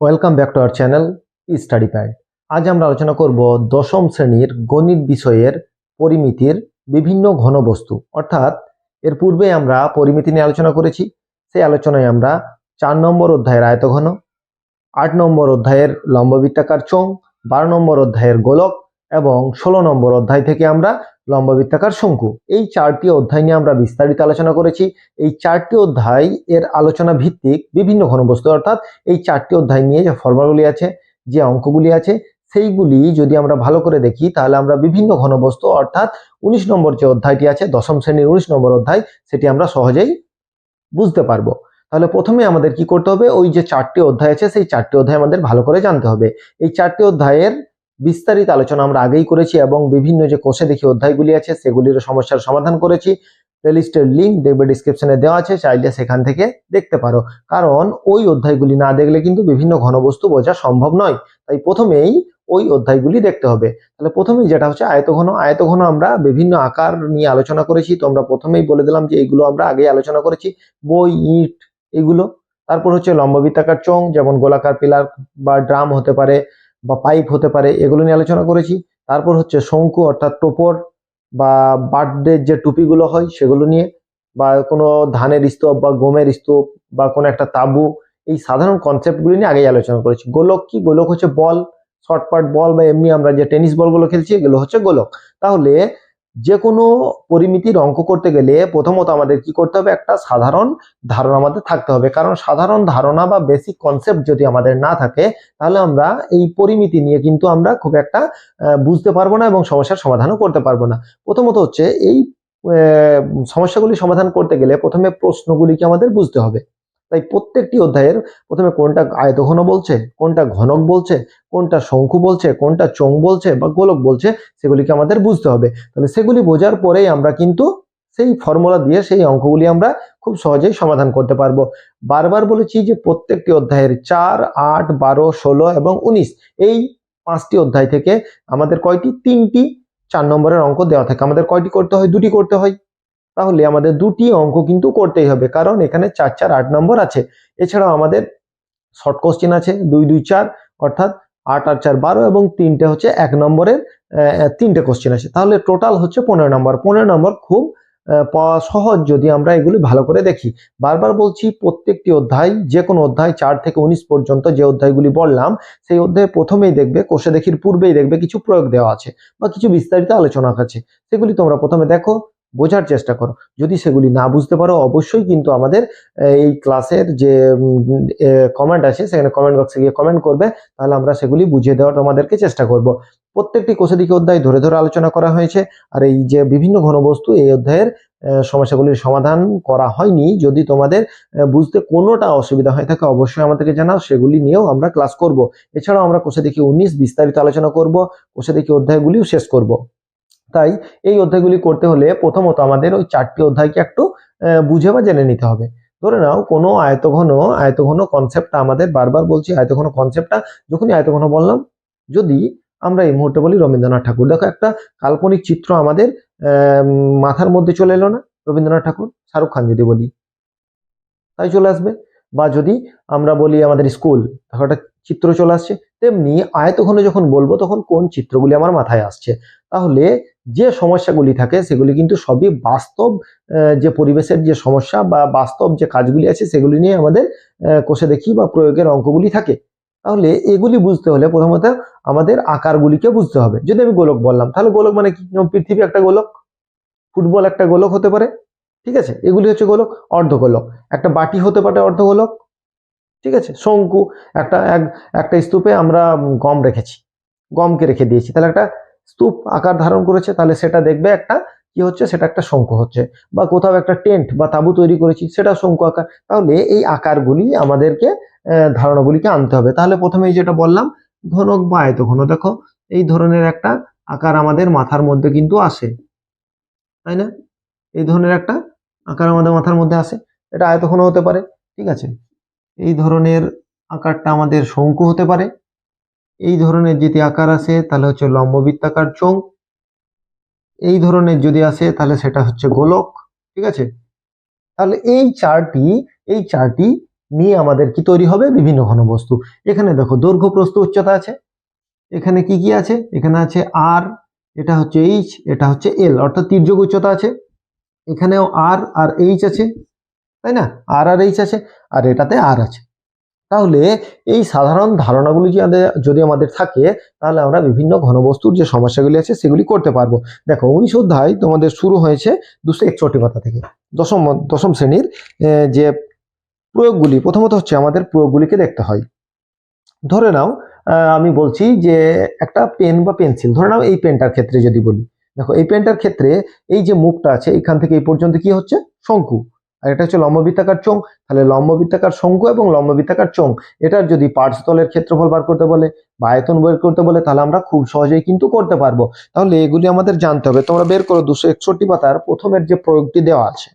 Welcome back to our channel study pad আজ আমরা আলোচনা করব দশম শ্রেণির গণিত বিষয়ের পরিমিতির বিভিন্ন ঘনবস্তু। অর্থাৎ, এর পূর্বে আমরা পরিমিতি নিয়ে আলোচনা করেছি, সেই আলোচনায় আমরা চার নম্বর অধ্যায়ের আয়তঘন, আট নম্বর অধ্যায়ের লম্ববৃত্তাকার চং বারো নম্বর অধ্যায়ের গোলক এবং ষোলো নম্বর অধ্যায় থেকে আমরা লম্ববৃত্তাকার শঙ্কু। এই চারটি অধ্যায় নিয়ে আমরা বিস্তারিত আলোচনা করেছি। এই চারটি অধ্যায় এর আলোচনা ভিত্তিক বিভিন্ন ঘনবস্তু, অর্থাৎ এই চারটি অধ্যায় নিয়ে যে ফর্মুলাগুলি আছে, যে অঙ্কগুলি আছে, সেইগুলি যদি আমরা ভালো করে দেখি, তাহলে আমরা বিভিন্ন ঘনবস্তু, অর্থাৎ উনিশ নম্বর যে অধ্যায়টি আছে, দশম শ্রেণির উনিশ নম্বর অধ্যায়, সেটি আমরা সহজেই বুঝতে পারব। তাহলে প্রথমে আমাদের কি করতে হবে? ওই যে চারটি অধ্যায় আছে, সেই চারটি অধ্যায় আমাদের ভালো করে জানতে হবে। এই চারটি অধ্যায়ের বিস্তারিত আলোচনা আমরা আগেই করেছি এবং বিভিন্ন যে কোষে দেখি অধ্যায়গুলি আছে সেগুলির সমস্যার সমাধান করেছি। প্লেলিস্টের লিঙ্ক দেখবে ডিসক্রিপশনে দেওয়া আছে, চাইলে সেখান থেকে দেখতে পারো। কারণ ওই অধ্যায়গুলি না দেখলে কিন্তু বিভিন্ন ঘনবস্তু বোঝা সম্ভব নয়। তাই প্রথমেই ওই অধ্যায়গুলি দেখতে হবে। তাহলে প্রথমেই যেটা হচ্ছে আয়তঘন। আয়তঘন আমরা বিভিন্ন আকার নিয়ে আলোচনা করেছি। তো আমরা প্রথমেই বলে দিলাম যে এইগুলো আমরা আগেই আলোচনা করেছি। বই, ইট, এগুলো। তারপর হচ্ছে লম্ববৃত্তাকার চোঙ, যেমন গোলাকার পিলার বা ড্রাম হতে পারে। বা পাইপ হতে পারে, এগুলো নিয়ে আলোচনা করেছি। তারপর হচ্ছে শঙ্কু অর্থাৎ টোপর বা বার্থডে যে টুপিগুলো হয় সেগুলো নিয়ে বা কোনো ধানের স্তূপ বা গমের স্তূপ বা কোনো একটা তাবু, এই সাধারণ কনসেপ্টগুলি নিয়ে আগেই আলোচনা করেছি। গোলক কি? গোলক হচ্ছে বল শর্টপাট বল বা এমনি আমরা যে টেনিস বলগুলো খেলছি, এগুলো হচ্ছে গোলক। তাহলে যে কোনো পরিমিতির অঙ্ক করতে গেলে প্রথমত আমাদের কি করতে হবে? একটা সাধারণ ধারণা আমাদের থাকতে হবে। কারণ সাধারণ ধারণা বা বেসিক কনসেপ্ট যদি আমাদের না থাকে, তাহলে আমরা এই পরিমিতি নিয়ে কিন্তু আমরা খুব একটা বুঝতে পারব না এবং সমস্যার সমাধানও করতে পারব না। প্রথমত হচ্ছে এই সমস্যাগুলি সমাধান করতে গেলে প্রথমে প্রশ্নগুলিকে আমাদের বুঝতে হবে। তাই প্রত্যেকটি অধ্যায়ের প্রথমে কোনটা আয়তঘন বলছে, কোনটা ঘনক বলছে, কোনটা শঙ্কু বলছে, কোনটা চোং বলছে বা গোলক বলছে, সেগুলিকে আমাদের বুঝতে হবে। তাহলে সেগুলি বোঝার পরেই আমরা কিন্তু সেই ফর্মুলা দিয়ে সেই অঙ্কগুলি আমরা খুব সহজেই সমাধান করতে পারব। বারবার বলেছি যে প্রত্যেকটি অধ্যায়ের চার, আট, বারো, ষোলো এবং উনিশ, এই পাঁচটি অধ্যায় থেকে আমাদের কয়টি? তিনটি, চার নম্বরের অঙ্ক দেওয়া থাকে। আমাদের কয়টি করতে হয়? দুটি করতে হয়। তাহলে আমাদের দুটি অঙ্ক কিন্তু করতেই হবে, কারণ এখানে চার চার আট নম্বর আছে। এছাড়াও আমাদের শর্ট কোশ্চেন আছে, দুই দুই চার, অর্থাৎ আট আট চার বারো এবং তিনটে হচ্ছে এক নম্বরের তিনটে কোশ্চেন আছে। তাহলে টোটাল হচ্ছে পনেরো নম্বর। পনেরো নম্বর খুব সহজ যদি আমরা এগুলি ভালো করে দেখি। বারবার বলছি, প্রত্যেকটি অধ্যায় যে কোনো অধ্যায় চার থেকে উনিশ পর্যন্ত যে অধ্যায়গুলি বললাম, সেই অধ্যায়ে প্রথমেই দেখবে, কোষে দেখির পূর্বেই দেখবে কিছু প্রয়োগ দেওয়া আছে বা কিছু বিস্তারিত আলোচনা আছে। সেগুলি তোমরা প্রথমে দেখো বোঝার চেষ্টা করো। যদি সেগুলি না বুঝতে পারো, অবশ্যই কিন্তু আমাদের এই ক্লাসের যে কমেন্ট আছে, সেখানে কমেন্ট বক্সে গিয়ে কমেন্ট করবে, তাহলে আমরা সেগুলি বুঝিয়ে দেওয়ার তোমাদেরকে চেষ্টা করব। প্রত্যেকটি কোষাদিকে অধ্যায় ধরে ধরে আলোচনা করা হয়েছে, আর এই যে বিভিন্ন ঘনবস্তু, এই অধ্যায়ের সমস্যাগুলির সমাধান করা হয়নি। যদি তোমাদের বুঝতে কোনোটা অসুবিধা হয়ে থাকে, অবশ্যই আমাদেরকে জানাও, সেগুলি নিয়েও আমরা ক্লাস করব। এছাড়াও আমরা কোষে দেখি উনিশ বিস্তারিত আলোচনা করব, কোষে দেখি অধ্যায়গুলিও শেষ করব। তাই এই অধ্যায়গুলি করতে হলে প্রথমত আমাদের ওই চারটি অধ্যায়কে একটু বুঝে বা জেনে নিতে হবে। ধরে নাও, কোনো আয়তঘন আয়তঘন কনসেপ্টটা আমাদের বারবার বলছি, আয়তঘন কনসেপ্টটা যখনই আয়তঘন বললাম, যদি আমরা এই মুহূর্তে বলি রবীন্দ্রনাথ ঠাকুর। দেখো, একটা কাল্পনিক চিত্র আমাদের মাথার মধ্যে চলে এলো না রবীন্দ্রনাথ ঠাকুর? শাহরুখ খান যদি বলি। তাই চলে আসবে। বা যদি আমরা বলি আমাদের স্কুল দেখো একটা চিত্র চলে আসছে। তেমনি আয়তঘনে যখন বলব, তখন কোন চিত্রগুলি আমার মাথায় আসছে? তাহলে যে সমস্যাগুলি থাকে, সেগুলি কিন্তু সবই বাস্তব যে পরিবেশের যে সমস্যা বা বাস্তব যে কাজগুলি আছে, সেগুলি নিয়ে আমাদের কোষে দেখি বা প্রয়োগের অঙ্কগুলি থাকে। তাহলে এগুলি বুঝতে হলে প্রথমত আমাদের আকারগুলিকে বুঝতে হবে। যদি আমি গোলক বললাম, তাহলে গোলক মানে কি? পৃথিবী একটা গোলক, ফুটবল একটা গোলক হতে পারে ঠিক আছে? এগুলি হচ্ছে গোলক অর্ধগোলক। একটা বাটি হতে পারে অর্ধগোলক, ঠিক আছে? শঙ্কু, একটা এক, একটা স্তূপে আমরা গম রেখেছি, গমকে রেখে দিয়েছি। তাহলে একটা স্তূপ আকার ধারণ করেছে, তাহলে সেটা দেখবে একটা কি হচ্ছে? সেটা একটা শঙ্কু হচ্ছে। বা কোথাও একটা টেন্ট বা তাঁবু তৈরি করেছি সেটা শঙ্কু আকার। তাহলে এই আকারগুলি আমাদেরকে ধারণাগুলিকে আনতে হবে। তাহলে প্রথমেই যেটা বললাম, ঘনক বা আয়ত ঘন দেখো, এই ধরনের একটা আকার আমাদের মাথার মধ্যে কিন্তু আসে, তাই না? এই ধরনের একটা আকার আমাদের মাথার মধ্যে আসে, এটা আয়তঘন হতে পারে, ঠিক আছে? এই ধরনের আকারটা আমাদের শঙ্কু হতে পারে। এই ধরনের যদি আকার আসে, তাহলে হচ্ছে লম্ববৃত্তাকার চোঙ। এই ধরনের যদি আসে, তাহলে সেটা হচ্ছে গোলক, ঠিক আছে? তাহলে এই চারটি এই চারটি নিয়ে আমাদের কি তৈরি হবে? বিভিন্ন ঘনবস্তু। এখানে দেখো দৈর্ঘ্য প্রস্থ উচ্চতা আছে। এখানে কি কি আছে? এখানে আছে আর এটা হচ্ছে এইচ এটা হচ্ছে এল অর্থাৎ তির্যক উচ্চতা আছে। এখানেও আর আর এইচ আছে, তাই না? আর আর এইচ আছে, আর এটাতে আর আছে। তাহলে এই সাধারণ ধারণাগুলি যদি আমাদের- থাকে, তাহলে আমরা বিভিন্ন ঘনবস্তুর যে সমস্যাগুলি আছে, সেগুলি করতে পারব। দেখো, উনিশ অধ্যায় তোমাদের শুরু হয়েছে দুশো একষট্টি পাতা থেকে। দশম দশম শ্রেণির যে প্রয়োগগুলি, প্রথমত হচ্ছে আমাদের প্রয়োগগুলিকে দেখতে হয়। ধরে নাও আমি বলছি যে একটা পেন বা পেন্সিল, ধরে নাও এই পেনটার ক্ষেত্রে যদি বলি দেখো, এই পেনটার ক্ষেত্রে এই যে মুখটা আছে এখান থেকে এই পর্যন্ত কি হচ্ছে? শঙ্কু। আর এটা হচ্ছে লম্ববৃত্তাকার চোঙ। তাহলে লম্ববৃত্তাকার শঙ্কু এবং লম্ববৃত্তাকার চোঙ। এটার যদি পার্শ্বতলের ক্ষেত্রফল বার করতে বলে, বা আয়তন বের করতে বলে, তাহলে আমরা খুব সহজেই কিন্তু করতে পারব। তাহলে এগুলি আমাদের জানতে হবে। তোমরা বের করো দুশো একষট্টি পাতার প্রথমের যে প্রয়োগটি দেওয়া আছে।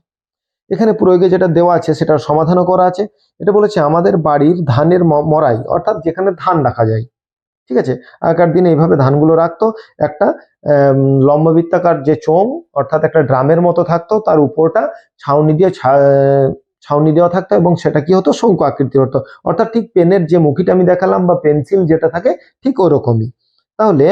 এখানে প্রয়োগে যেটা দেওয়া আছে, সেটার সমাধানও করা আছে। এটা বলেছে, আমাদের বাড়ির ধানের মরাই, অর্থাৎ যেখানে ধান রাখা যায়। ঠিক আছে? আগেকার দিনে এইভাবে ধানগুলো রাখতো। একটা লম্বাবৃত্তাকার যে চোম অর্থাৎ একটা ড্রামের মতো থাকতো, তার উপরটা ছাউনি দিয়ে ছাউনি দেওয়া থাকতো এবং সেটা কি হতো? শঙ্কু আকৃতির হতো। অর্থাৎ ঠিক পেনের যে মুখিটা আমি দেখালাম বা পেন্সিল যেটা থাকে, ঠিক ওরকমই। তাহলে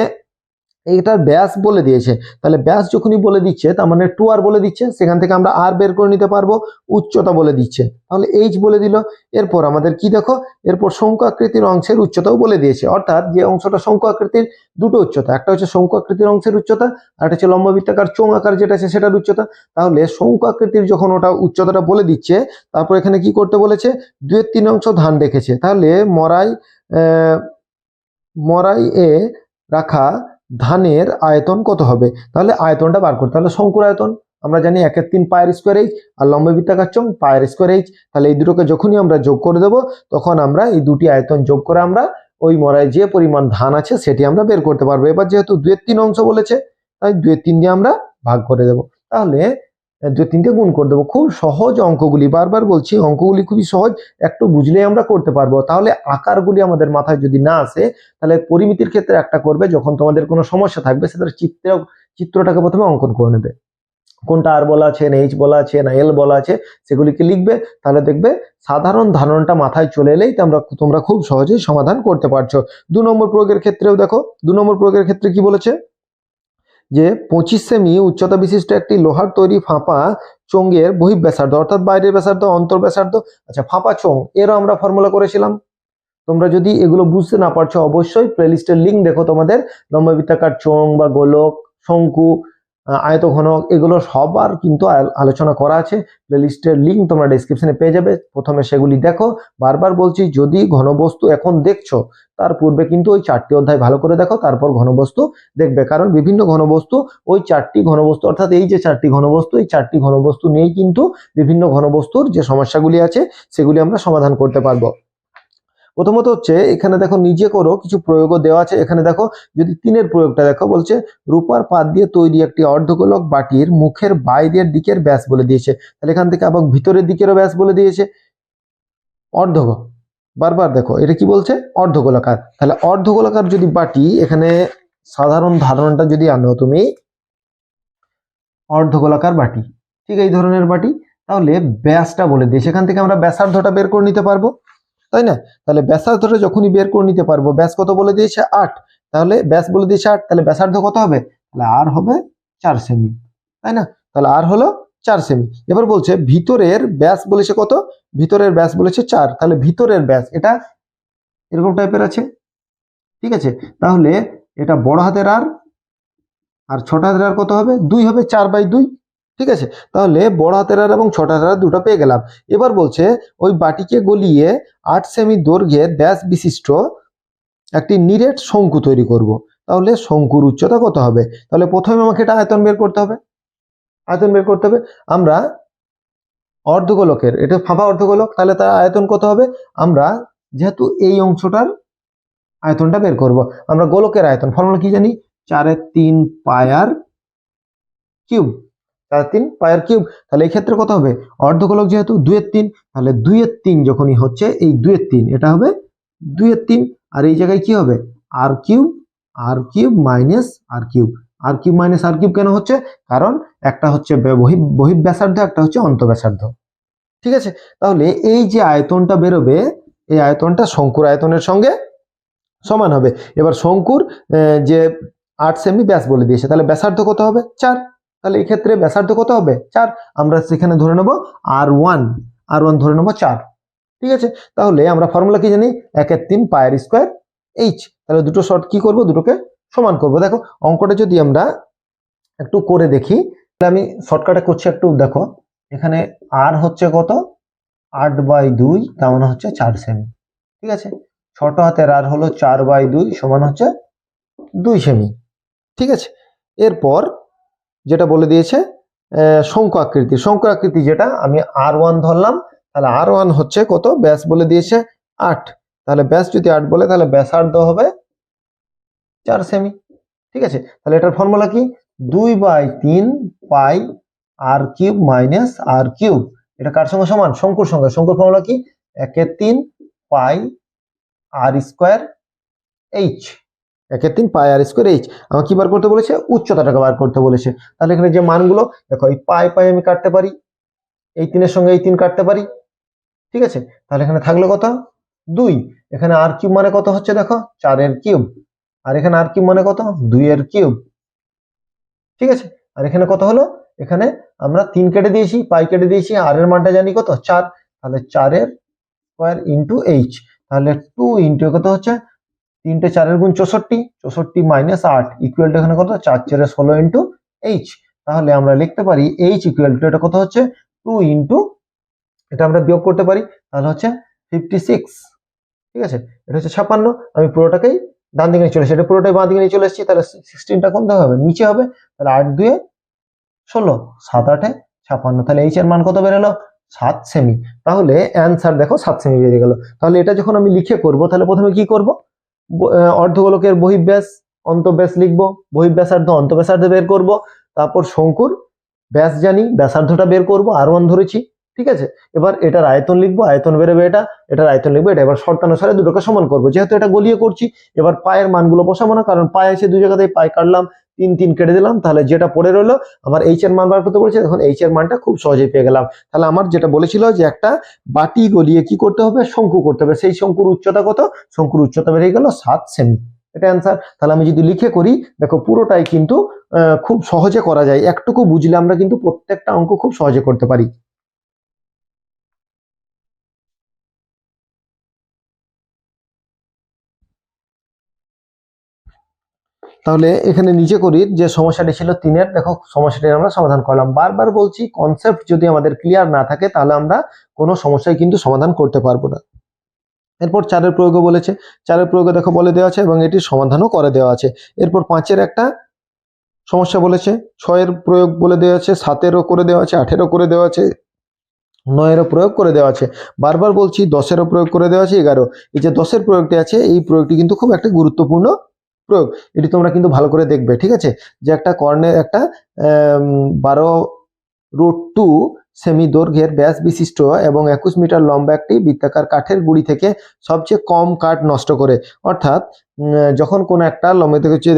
এটার ব্যাস বলে দিয়েছে। তাহলে ব্যাস যখনই বলে দিচ্ছে, তার মানে টু আর বলে দিচ্ছে, সেখান থেকে আমরা আর বের করে নিতে পারব, উচ্চতা বলে দিচ্ছে। তাহলে এইচ বলে দিল। এরপর আমাদের কি দেখো? এরপর শঙ্কু আকৃতির অংশের উচ্চতাও বলে দিয়েছে। অর্থাৎ যে অংশটা শঙ্কু আকৃতির দুটো উচ্চতা, একটা হচ্ছে শঙ্কু আকৃতির অংশের উচ্চতা, আর একটা হচ্ছে লম্ববৃত্তাকার চোঙ আকার যেটা আছে সেটার উচ্চতা। তাহলে শঙ্কু আকৃতির যখন ওটা উচ্চতাটা বলে দিচ্ছে, তারপর এখানে কি করতে বলেছে? দুয়ের তিন অংশ ধান রেখেছে। তাহলে মরাই মরাই এ রাখা ধানের আয়তন কত হবে? তাহলে আয়তনটা বার করতে তাহলে শঙ্কুর আয়তন, আমরা জানি একের তিন পায়ের স্কোয়ার এইচ আর লম্ববৃত্তাকার চোঙ পায়ের স্কোয়ার এইচ তাহলে এই দুটোকে যখনই আমরা যোগ করে দেব, তখন আমরা এই দুটি আয়তন যোগ করে আমরা ওই মরায় যে পরিমাণ ধান আছে, সেটি আমরা বের করতে পারব। এবার যেহেতু দুয়ের তিন অংশ বলেছে, তাই দুয়ের তিন দিয়ে আমরা ভাগ করে দেব। তাহলে তিনটে গুণ করে দেবো। খুব সহজ অঙ্কগুলি। বারবার বলছি, অঙ্কগুলি খুবই সহজ। একটু বুঝলেই আমরা করতে পারব। তাহলে আকারগুলি আমাদের মাথায় যদি না আসে, তাহলে পরিমিতির ক্ষেত্রে একটা করবে, যখন তোমাদের কোনো সমস্যা থাকবে সেটার চিত্র, চিত্রটাকে প্রথমে অঙ্কন করে নেবে। কোনটা আর বলা আছে, না এইচ বলা আছে, না এল বলা আছে, সেগুলিকে লিখবে। তাহলে দেখবে সাধারণ ধারণটা মাথায় চলে এলেই তোমরা তোমরা খুব সহজেই সমাধান করতে পারছ। দু নম্বর প্রয়োগের ক্ষেত্রেও দেখো, দু নম্বর প্রয়োগের ক্ষেত্রে কি বলেছে? যে পঁচিশ সেমি উচ্চতা বিশিষ্ট একটি লোহার তৈরি ফাঁপা চোঙের বহিঃব্যাসার্ধ, অর্থাৎ বাইরের ব্যাসার্ধ, অন্তর ব্যাসার্ধ। আচ্ছা ফাঁপা চং এরও আমরা ফর্মুলা করেছিলাম। তোমরা যদি এগুলো বুঝতে না পারছ, অবশ্যই প্লেলিস্টের লিঙ্ক দেখো তোমাদের। লম্ববৃত্তাকার চং বা গোলক, শঙ্কু আহ, আয়তঘনক এগুলো সবার কিন্তু আলোচনা করা আছে। প্লেলিস্টের লিঙ্ক তোমরা ডেসক্রিপশনে পেয়ে যাবে। প্রথমে সেগুলি দেখো। বারবার বলছি যদি ঘনবস্তু এখন দেখছ তার পূর্বে কিন্তু ওই চারটি অধ্যায় ভালো করে দেখো তারপর ঘনবস্তু দেখবে। কারণ বিভিন্ন ঘনবস্তু ওই চারটি ঘনবস্তু অর্থাৎ এই যে চারটি ঘনবস্তু এই চারটি ঘনবস্তু নিয়েই কিন্তু বিভিন্ন ঘনবস্তুর যে সমস্যাগুলি আছে সেগুলি আমরা সমাধান করতে পারব। প্রথমত হচ্ছে, এখানে দেখো নিজে করো, কিছু প্রয়োগও দেওয়া আছে। এখানে দেখো, যদি তিনের প্রয়োগটা দেখো, বলছে রূপার পাত দিয়ে তৈরি একটি অর্ধগোলক বাটির মুখের বাইরের দিকের ব্যাস বলে দিয়েছে। তাহলে এখান থেকে আবার ভিতরের দিকেরও ব্যাস বলে দিয়েছে। অর্ধগ বারবার দেখো, এটা কি বলছে? অর্ধগোলাকার। তাহলে অর্ধগোলাকার যদি বাটি, এখানে সাধারণ ধারণাটা যদি আনো তুমি, অর্ধগোলাকার বাটি, ঠিক এই ধরনের বাটি, তাহলে ব্যাসটা বলে দিয়ে সেখান থেকে আমরা ব্যাসার্ধটা বের করে নিতে পারব। তাই না? তাহলে ব্যাসার্ধটা যখনই বের করে নিতে পারব, ব্যাস কত বলে দিয়েছে? আট। তাহলে ব্যাস বলে দিয়েছে আট, তাহলে ব্যাসার্ধ কত হবে? তাহলে আর হবে চার সেমি তাই না? তাহলে আর হলো চার সেমি এবার বলছে ভিতরের ব্যাস বলেছে কত? ভিতরের ব্যাস বলেছে চার। তাহলে ভিতরের ব্যাস, এটা এরকম টাইপের আছে? ঠিক আছে? তাহলে এটা বড় হাতের আর আর ছোট হাতের আর কত হবে? দুই হবে, চার বাই দুই। ঠিক আছে? তাহলে বড় হাতের আর এবং ছোট হাতের দুটো পেয়ে গেলাম। এবার বলছে, ওই বাটিকে গলিয়ে আট সেমি দৈর্ঘ্যের ব্যাস বিশিষ্ট একটি নিরেট শঙ্কু তৈরি করব। তাহলে শঙ্কুর উচ্চতা কত হবে? তাহলে প্রথমে আমাকে এটা আয়তন বের করতে হবে। আয়তন বের করতে হবে। আমরা অর্ধগোলকের, এটা ফাঁপা অর্ধগোলক, তাহলে তার আয়তন কত হবে? আমরা যেহেতু এই অংশটার আয়তনটা বের করব, আমরা গোলকের আয়তন ফর্মুলা কি জানি? চারের তিন পায়ার কিউব। চার তিন পায়ার কিউব। তাহলে এই ক্ষেত্রে কত হবে? অর্ধগোলক যেহেতু দুইয়ের তিন, তাহলে দুইয়ের তিন যখনই হচ্ছে, এই দুইয়ের তিন, এটা হবে দুইয়ের তিন। আর এই জায়গায় কি হবে? R cube r cube minus r cube. R cube minus r cube কেন হচ্ছে? কারণ একটা হচ্ছে বহি বহিঃব্যাসার্ধ, একটা হচ্ছে অন্তঃব্যাসার্ধ। ঠিক আছে? তাহলে এই যে আয়তনটা বেরোবে, এই আয়তনটা শঙ্কুর আয়তনের সঙ্গে সমান হবে। এবার শঙ্কুর যে আট সেমি ব্যাস বলে দিয়েছে, তাহলে ব্যাসার্ধ কত হবে? চার। তাহলে এই ক্ষেত্রে ব্যাসার্ধ কত হবে? চার। আমরা সেখানে ধরে নেব আর ওয়ান। আর ওয়ান ধরে নেব চার। ঠিক আছে? তাহলে আমরা ফর্মুলা কি জানি? একের তিন পায়ের স্কোয়ার এইচ তাহলে দুটো শর্ট কি করব? দুটোকে সমান করব। দেখো, অঙ্কটা যদি আমরা একটু করে দেখি, তাহলে আমি শর্টকাটে করছি একটু, দেখো, এখানে আর হচ্ছে কত? আট বাই দুই, তার মানে হচ্ছে চার সেমি ঠিক আছে? ছোট হাতের আর হলো চার বাই দুই, সমান হচ্ছে দুই সেমি ঠিক আছে? এরপর যেটা বলে দিয়েছে শঙ্কু আকৃতি। শঙ্কু আকৃতি যেটা, আমি আর ওয়ান ধরলাম, তাহলে আর ওয়ান হচ্ছে কত? ব্যাস বলে দিয়েছে আট। তাহলে ব্যাস যদি আট বলে, তাহলে ব্যাসার্ধ হবে চার সেমি ঠিক আছে? তাহলে এটার ফর্মুলা কি? দুই বাই তিন pi r cube minus r cube এটা কার সঙ্গে সমান? শঙ্কুর সঙ্গে। শঙ্কুর ফর্মুলা কি? একের তিন পাই আর স্কোয়ার এইচ একের তিন পাই আর স্কোয়ার এইচ আমাকে কি বার করতে বলেছে? উচ্চতাটাকে বার করতে বলেছে। তাহলে এখানে যে মানগুলো, দেখো এই পাই পাই আমি কাটতে পারি, এই তিনের সঙ্গে এই তিন কাটতে পারি, ঠিক আছে? তাহলে এখানে থাকল কত? দুই। এখানে আর কিউব মানে কত হচ্ছে দেখো? চারের কিউব আর এখানে আর কিউব মানে কত? দুইয়ের কিউব ঠিক আছে? আর এখানে কত হলো? এখানে আমরা তিন কেটে দিয়েছি, পাই কেটে দিয়েছি আর এর মানটা জানি কত? চার। তাহলে চারের স্কোয়ার ইন্টু এইচ তাহলে টু ইন্টু কত হচ্ছে? তিনটে চারের গুণ চৌষট্টি চৌষট্টি মাইনাস আট ইকুয়াল টু এখানে কত? চার চারে ষোলো ইন্টু এইচ তাহলে আমরা লিখতে পারি এইচ ইকুয়াল টু এটা কত হচ্ছে? টু ইন্টু এটা আমরা বিয়োগ করতে পারি, তাহলে হচ্ছে ফিফটি সিক্স ঠিক আছে? এটা হচ্ছে ছাপ্পান্ন। আমি পুরোটাকেই ডান দিকে নিয়ে চলে এসেছি। এটা পুরোটাই বাঁ দিকে নিয়ে চলে এসেছি, তাহলে সিক্সটিনটা কোন হবে? নিচে হবে। তাহলে আট দুয়ে ষোলো, সাত আটে ছাপ্পান্ন। তাহলে এইচ এর মান কত বেরোলো? সাত সেমি তাহলে অ্যান্সার দেখো, সাত সেমি বেরিয়ে গেল। তাহলে এটা যখন আমি লিখে করব, তাহলে প্রথমে কি করব? অর্ধগোলকের বহিব্যাস, অন্তব্যাস লিখব। বহিব্যাসার্ধ, অন্তব্যাসার্ধ বের করব। তারপর শঙ্কুর ব্যাস জানি ব্যাসার্ধটা বের করব আর ওয়ান ধরেছি, ঠিক আছে? এবার এটার আয়তন লিখব, আয়তন বেরোবে এটা, এটার আয়তন লিখব, এটা এবার শর্তানুসারে দুটোকে সমান করব। যেহেতু এটা গলিয়ে করছি, এবার পায়ের মানগুলো বসাবো না, কারণ পায়ে এসে দুই জায়গাতেই পায়ে কাটলাম তিন তিন কেটে দিলাম, তাহলে যেটা পড়ে রইল, আমার এইচ এর মান বার করতে বলেছে এখন এইচ এর মানটা খুব সহজেই পেয়ে গেলাম। তাহলে আমার যেটা বলেছিল যে একটা বাটি গলিয়ে কি করতে হবে? শঙ্কু করতে হবে। সেই শঙ্কুর উচ্চতা কত? শঙ্কুর উচ্চতা বেরিয়ে গেল সাত সেমি। এটা অ্যান্সার তাহলে আমি যদি লিখে করি, দেখো পুরোটাই কিন্তু খুব সহজে করা যায়। একটুকু বুঝলে আমরা কিন্তু প্রত্যেকটা অঙ্ক খুব সহজে করতে পারি। তাহলে এখানে নিচে করি যে সমস্যাটি ছিল তিনের। দেখো, সমস্যাটি আমরা সমাধান করলাম। বারবার বলছি কনসেপ্ট যদি আমাদের ক্লিয়ার না থাকে, তাহলে আমরা কোনো সমস্যায় কিন্তু সমাধান করতে পারব না। এরপর চারের প্রয়োগও বলেছে। চারের প্রয়োগে দেখো বলে দেওয়া আছে এবং এটির সমাধানও করে দেওয়া আছে। এরপর পাঁচের একটা সমস্যা বলেছে। ছয়ের প্রয়োগ বলে দেওয়া আছে, সাতেরও করে দেওয়া আছে, আঠেরও করে দেওয়া আছে, নয়েরও প্রয়োগ করে দেওয়া আছে। বারবার বলছি, দশেরও প্রয়োগ করে দেওয়া আছে, এগারো। এই যে দশের প্রয়োগটি আছে, এই প্রয়োগটি কিন্তু খুব একটা গুরুত্বপূর্ণ প্রয়োগ, এটি তোমরা কিন্তু ভালো করে দেখবে, ঠিক আছে? যে একটা কর্ণের একটা বারো রুট টু সেমি দৈর্ঘ্যের ব্যাস বিশিষ্ট এবং একুশ মিটার লম্বা একটি বৃত্তাকার কাঠের গুড়ি থেকে সবচেয়ে কম কাঠ নষ্ট করে। অর্থাৎ যখন কোনো একটা, লম্বা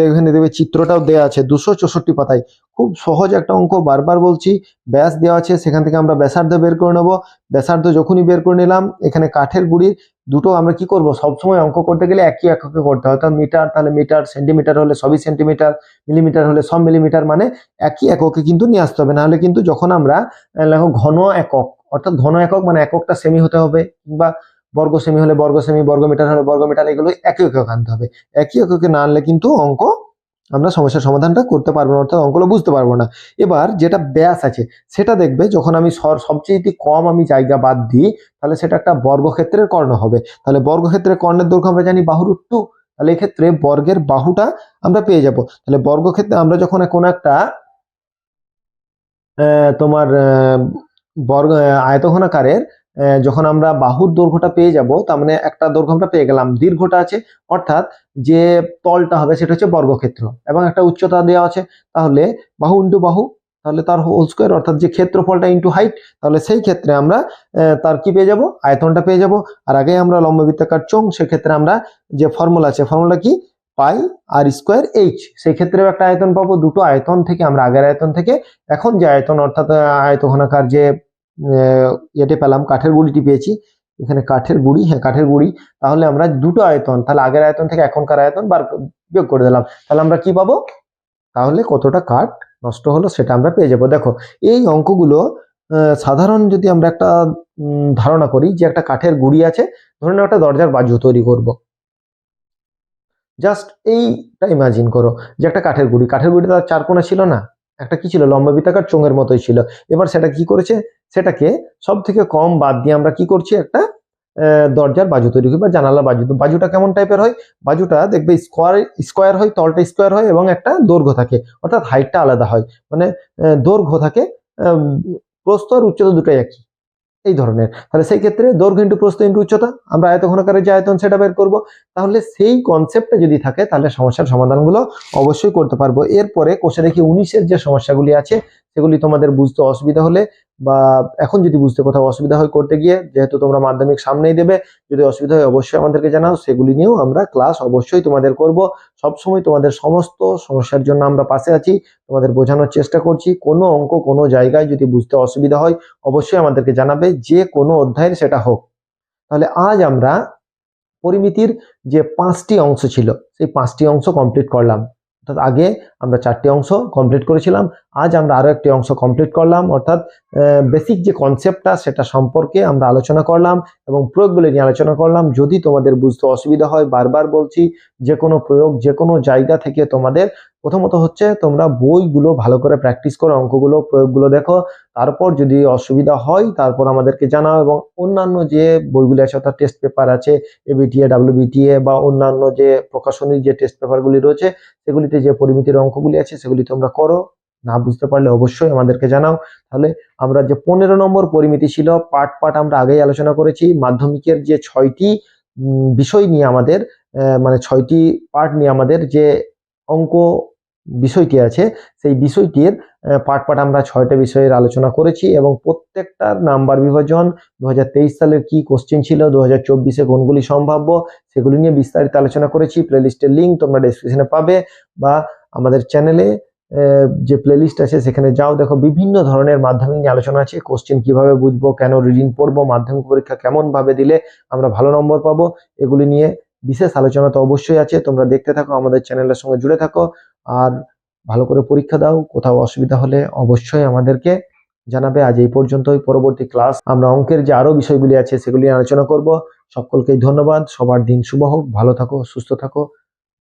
এখানে দেখবে চিত্রটাও দেওয়া আছে, দুশো চৌষট্টি পাতায়। খুব সহজ একটা অঙ্ক, বারবার বলছি, ব্যাস দেওয়া আছে, সেখান থেকে আমরা ব্যাসার্ধ বের করে নেব। ব্যাসার্ধ যখনই বের করে নিলাম, এখানে কাঠের গুড়ির দুটো আমরা কি করব? সবসময় অঙ্ক করতে গেলে একই এককে করতে হয়। অর্থাৎ মিটার, তাহলে মিটার, সেন্টিমিটার হলে সবই সেন্টিমিটার, মিলিমিটার হলে সব মিলিমিটার মানে একই এককে কিন্তু নিয়ে আসতে হবে। নাহলে কিন্তু যখন আমরা লেখো ঘন একক, অর্থাৎ ঘন একক মানে এককটা সেমি হতে হবে, কিংবা বর্গ সেমি হলে বর্গ সেমি বর্গ মিটার হলে বর্গ মিটার, এগুলো একই একক আনতে হবে। একই এককে না আনলে কিন্তু অঙ্ক আমরা সমস্যার সমাধানটা করতে পারব না, অর্থাৎ অঙ্কগুলো বুঝতে পারব না। এবার যেটা ব্যাস আছে, সেটা দেখবে যখন আমি সর সবচেয়ে কম আমি জায়গা বাদ দিই, তাহলে সেটা একটা বর্গক্ষেত্রের কর্ণ হবে। তাহলে বর্গক্ষেত্রের কর্ণের দৈর্ঘ্য আমরা জানি বাহুর টু তাহলে এক্ষেত্রে বর্গের বাহুটা আমরা পেয়ে যাব। তাহলে বর্গক্ষেত্রে আমরা যখন কোনো একটা তোমার বর্গ, আয়তঘনাকারের যখন আমরা বাহুর দৈর্ঘ্যটা পেয়ে যাব, তার মানে একটা দৈর্ঘ্য আমরা পেয়ে গেলাম, দীর্ঘটা আছে, অর্থাৎ যে তলটা হবে সেটা হচ্ছে বর্গক্ষেত্র এবং একটা উচ্চতা দেওয়া আছে, তাহলে বাহু ইন্টু বাহু, তাহলে তার হোল স্কোয়ার অর্থাৎ যে ক্ষেত্রফলটা ইন্টু হাইট তাহলে সেই ক্ষেত্রে আমরা তার কি পেয়ে যাব? আয়তনটা পেয়ে যাব। আর আগে আমরা লম্ব বৃত্তাকার চোং সেক্ষেত্রে আমরা যে ফর্মুলা আছে ফর্মুলা কি? পাই আর স্কোয়ার এইচ সেই ক্ষেত্রেও একটা আয়তন পাবো, দুটো আয়তন থেকে, আমরা আগের আয়তন থেকে, এখন যে আয়তন, অর্থাৎ আয়তঘনাকার যে ইয়েতে পেলাম কাঠের গুঁড়িটি পেয়েছি। এখানে কাঠের গুঁড়ি হ্যাঁ কাঠের গুঁড়ি। তাহলে আমরা দুটো আয়তন, তাহলে আগের আয়তন থেকে এখনকার আয়তন বার বিয়োগ করে দিলাম। তাহলে আমরা কি পাবো? তাহলে কতটা কাঠ নষ্ট হলো সেটা আমরা পেয়ে যাব। দেখো, এই অঙ্কগুলো সাধারণ যদি আমরা একটা ধারণা করি যে একটা কাঠের গুঁড়ি আছে, ধরে নাও একটা দরজার বাজু তৈরি করব। জাস্ট এইটা ইমাজিন করো যে একটা কাঠের গুঁড়ি। কাঠের গুঁড়ি তার চার কোণা ছিল না? একটা কি ছিল? লম্বা বৃত্তাকার চোঙের মতোই ছিল। এবার সেটা কি করেছে? সেটাকে সব থেকে কম বাদ দিয়ে আমরা কি করছি? একটা দরজার বাজু তৈরি করি বা জানালা বাজু। বাজুটা কেমন টাইপের হয়? বাজুটা দেখবে স্কোয়ার স্কোয়ার হয়, তলটা স্কোয়ার হয় এবং একটা দৈর্ঘ্য থাকে। অর্থাৎ হাইটটা আলাদা হয়। মানে দৈর্ঘ্য থাকে প্রস্তর উচ্চতা দুটোই একই। এই ধরনের। তাহলে সেই ক্ষেত্রে দৈর্ঘ্য ইন্টু প্রস্থ ইন্টু উচ্চতা, আমরা আয়তঘনকারের যে আয়তন সেটা বের করব। তাহলে সেই কনসেপ্টটা যদি থাকে, তাহলে সমস্যার সমাধানগুলো অবশ্যই করতে পারব। এরপরে কোষে দেখি উনিশের যে সমস্যাগুলি আছে, সেগুলি তোমাদের বুঝতে অসুবিধা হলে বা এখন যদি বুঝতে কোথাও অসুবিধা হয় করতে গিয়ে, যেহেতু তোমরা মাধ্যমিক সামনেই দেবে, যদি অসুবিধা হয় অবশ্যই আমাদেরকে জানাও, সেগুলি নিয়েও আমরা ক্লাস অবশ্যই তোমাদের করব। সবসময় তোমাদের সমস্ত সমস্যার জন্য আমরা পাশে আছি, তোমাদের বোঝানোর চেষ্টা করছি। কোনো অঙ্ক কোনো জায়গায় যদি বুঝতে অসুবিধা হয়, অবশ্যই আমাদেরকে জানাবে, যে কোনো অধ্যায়ের সেটা হোক। তাহলে আজ আমরা পরিমিতির যে পাঁচটি অংশ ছিল, সেই পাঁচটি অংশ কমপ্লিট করলাম। অর্থাৎ আগে আমরা চারটি অংশ কমপ্লিট করেছিলাম, আজ আমরা আরও একটি অংশ কমপ্লিট করলাম, অর্থাৎ বেসিক যে কনসেপ্টটা সেটা সম্পর্কে আমরা আলোচনা করলাম এবং প্রয়োগগুলি নিয়ে আলোচনা করলাম। যদি তোমাদের বুঝতে অসুবিধা হয়, বারবার বলছি যে কোনো প্রয়োগ যে কোনো জায়গা থেকে তোমাদের প্রথমত হচ্ছে তোমরা বইগুলো ভালো করে প্র্যাকটিস করো, অঙ্কগুলো, প্রয়োগগুলো দেখো। তারপর যদি অসুবিধা হয়, তারপর আমাদেরকে জানাও এবং অন্যান্য যে বইগুলি আছে, অর্থাৎ টেস্ট পেপার আছে এবিটিএ ডাব্লিউবিটিএ বা অন্যান্য যে প্রকাশনীর যে টেস্ট পেপারগুলি রয়েছে, সেগুলিতে যে পরিমিতির অঙ্কগুলি আছে, সেগুলি তোমরা করো। না বুঝতে পারলে অবশ্যই আমাদেরকে জানাও। তাহলে আমরা যে পনেরো নম্বর পরিমিতি ছিল পার্ট পার্ট আমরা আগেই আলোচনা করেছি, মাধ্যমিকের যে ছয়টি বিষয় নিয়ে আমাদের মানে ছয়টি পার্ট নিয়ে আমাদের যে অঙ্ক বিষয়টি আছে। সেই বিষয়টির পার্ট পার্ট আমরা ছয়টা বিষয়ের আলোচনা করেছি এবং প্রত্যেকটার নাম্বার বিভাজন দুই হাজার তেইশ সালের কি কোশ্চেন ছিল দু হাজার চব্বিশে কোনগুলি সম্ভাব্য, সেগুলি নিয়ে বিস্তারিত আলোচনা করেছি। প্লেলিস্টের লিঙ্ক তোমরা ডেসক্রিপশনে পাবে বা আমাদের চ্যানেলে যে প্লেলিস্ট আছে সেখানে যাও। দেখো বিভিন্ন ধরনের মাধ্যমিক নিয়ে আলোচনা আছে। কোশ্চেন কীভাবে বুঝব, কেন রিডিং পড়ব, মাধ্যমিক পরীক্ষা কেমনভাবে দিলে আমরা ভালো নম্বর পাবো, এগুলি নিয়ে বিশেষ আলোচনা তো অবশ্যই আছে। তোমরা দেখতে থাকো, আমাদের চ্যানেলের সঙ্গে জুড়ে থাকো। আর ভালো করে পরীক্ষা দাও, কোথাও অসুবিধা হলে অবশ্যই আমাদেরকে জানাবে। আজ এই পর্যন্তই। পরবর্তী ক্লাস আমরা অঙ্কের যে আরও বিষয়গুলি আছে সেগুলি আলোচনা করব। সকলকেই ধন্যবাদ। সবার দিন শুভ হোক। ভালো থাকো, সুস্থ থাকো।